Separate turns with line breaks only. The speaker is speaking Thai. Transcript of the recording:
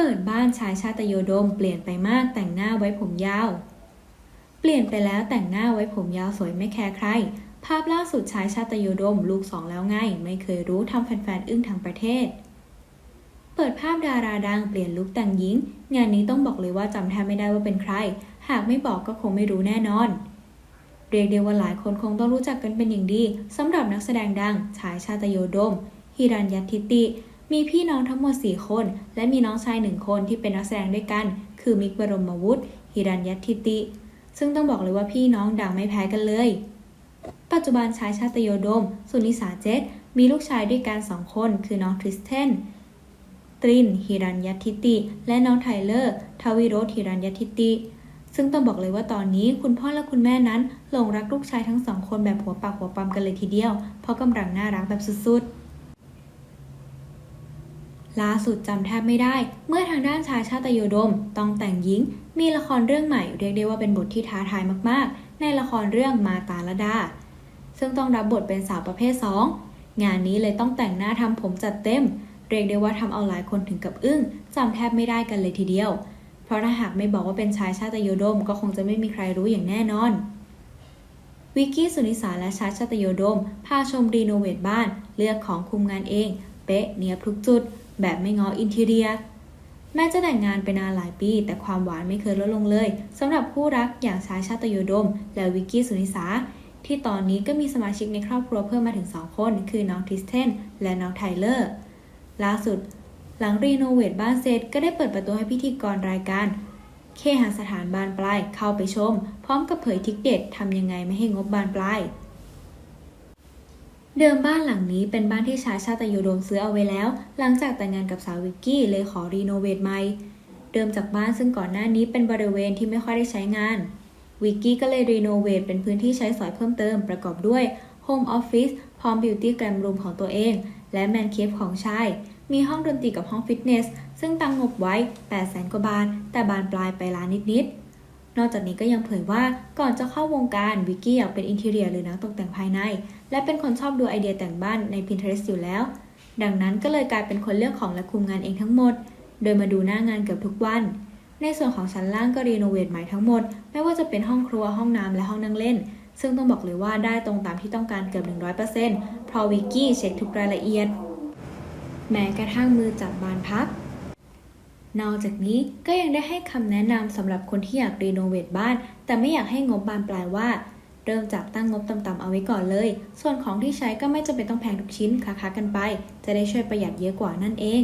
เปิดบ้านชายชาตโยดม เปลี่ยนไปมากแต่งหน้าไว้ผมยาว เปลี่ยนไปแล้วแต่งหน้าไว้ผมยาวสวยไม่แคร์ใคร ภาพล่าสุดชายชาตโยดม ลูกสองแล้วไง ไม่เคยรู้ทำแฟนๆอึ้งทั้งประเทศ เปิดภาพดาราดังเปลี่ยนลุคแต่งหญิง งานนี้ต้องบอกเลยว่าจำแทบไม่ได้ว่าเป็นใคร หากไม่บอกก็คงไม่รู้แน่นอนเรียกได้ว่าหลายคนคงต้องรู้จักกันเป็นอย่างดีสำหรับนักแสดงดังชายชาตโยดมฮิรัญยัตทิติ มีพี่น้องทั้งหมด 4 คน และมีน้องชายหนึ่งคนที่เป็นนักแสดงด้วยกัน คือมิกบรมวุฒิฮิรัญยัตทิติ ซึ่งต้องบอกเลยว่าพี่น้องดังไม่แพ้กันเลย ปัจจุบันชายชาตโยดม สุนิสาเจตมีลูกชายด้วยกันสองคน คือน้องทริสเทนตรินฮิรัญยัตทิติ และน้องไทเลอร์ ทวิโรธฮิรัญยัตทิติซึ่งต้องบอกเลยว่าตอนนี้คุณพ่อและคุณแม่นั้นหลงรักลูกชายทั้งสองคนแบบหัวปากหัวปั๊มกันเลยทีเดียว เพราะกำลังน่ารักแบบสุดๆ ล่าสุดจำแทบไม่ได้ เมื่อทางด้านชายชาตโยดม ต้องแต่งหญิง มีละครเรื่องใหม่เรียกได้ว่าเป็นบทที่ท้าทายมากๆ ในละครเรื่องมาตาลดา ซึ่งต้องรับบทเป็นสาวประเภท 2 งานนี้เลยต้องแต่งหน้าทำผมจัดเต็ม เรียกได้ว่าทำเอาหลายคนถึงกับอึ้งจำแทบไม่ได้กันเลยทีเดียว เพราะถ้าหากไม่บอกว่าเป็นชายชาตโยดม ก็คงจะไม่มีใครรู้อย่างแน่นอนวิกกี้สุนิสาและชายชาตโยดม พาชมรีโนเวทบ้าน เลือกของคุมงานเอง เป๊ะเนียบทุกจุด แบบไม่ง้ออินทีเรียแม้จะแต่งงานไปนานหลายปี แต่ความหวานไม่เคยลดลงเลยสำหรับคู่รักอย่างชายชาตโยดม และวิกกี้สุนิสาที่ตอนนี้ก็มีสมาชิกในครอบครัวเพิ่มมาถึง 2 คน คือน้องทิสเทนและน้องไทเลอร์ล่าสุด หลังรีโนเวทบ้านเสร็จก็ได้เปิดประตูให้พิธีกรรายการ เคหสถานบานปลายเข้าไปชม พร้อมกับเผยทิกเด็ดทำยังไงไม่ให้งบบานปลาย เดิมบ้านหลังนี้เป็นบ้านที่ชายชาตยโดมซื้อเอาไว้แล้ว หลังจากแต่งงานกับสาววิกกี้เลยขอรีโนเวทใหม่ เดิมจากบ้านซึ่งก่อนหน้านี้เป็นบริเวณที่ไม่ค่อยได้ใช้งาน วิกกี้ก็เลยรีโนเวทเป็นพื้นที่ใช้สอยเพิ่มเติมประกอบด้วยโฮมออฟฟิศพร้อมบิวตี้แกรมรูมของตัวเอง และแมนเคฟของชาย มีห้องดนตรีกับห้องฟิตเนส ซึ่งตั้งงบไว้ 8 0 0 0 0 0กว่าบาท แต่บานปลายไปล้านนิดๆ นอกจากนี้ก็ยังเผยว่าก่อนจะเข้าวงการวิกกี้อยากเป็นอินทีเรียหรือนักตกแต่งภายใน และเป็นคนชอบดูไอเดียแต่งบ้านใน Pinterest อยู่แล้ว ดังนั้นก็เลยกลายเป็นคนเลือกของและคุมงานเองทั้งหมด โดยมาดูหน้างานเกือบทุกวัน ในส่วนของชั้นล่างก็รีโนเวทใหม่ทั้งหมด ไม่ว่าจะเป็นห้องครัวห้องน้ำและห้องนั่งเล่น ซึ่งต้องบอกเลยว่าได้ตรงตามที่ต้องการเกือบ 100%เพราะวิกกี้เช็คทุกรายละเอียด แม้กระทั่งมือจับบานพัก นอกจากนี้ก็ยังได้ให้คำแนะนำสำหรับคนที่อยากรีโนเวทบ้าน แต่ไม่อยากให้งบบานปลายว่า เริ่มจากตั้งงบต่ำๆเอาไว้ก่อนเลย ส่วนของที่ใช้ก็ไม่จำเป็นต้องแพงทุกชิ้นค้าๆกันไป จะได้ช่วยประหยัดเยอะกว่านั่นเอง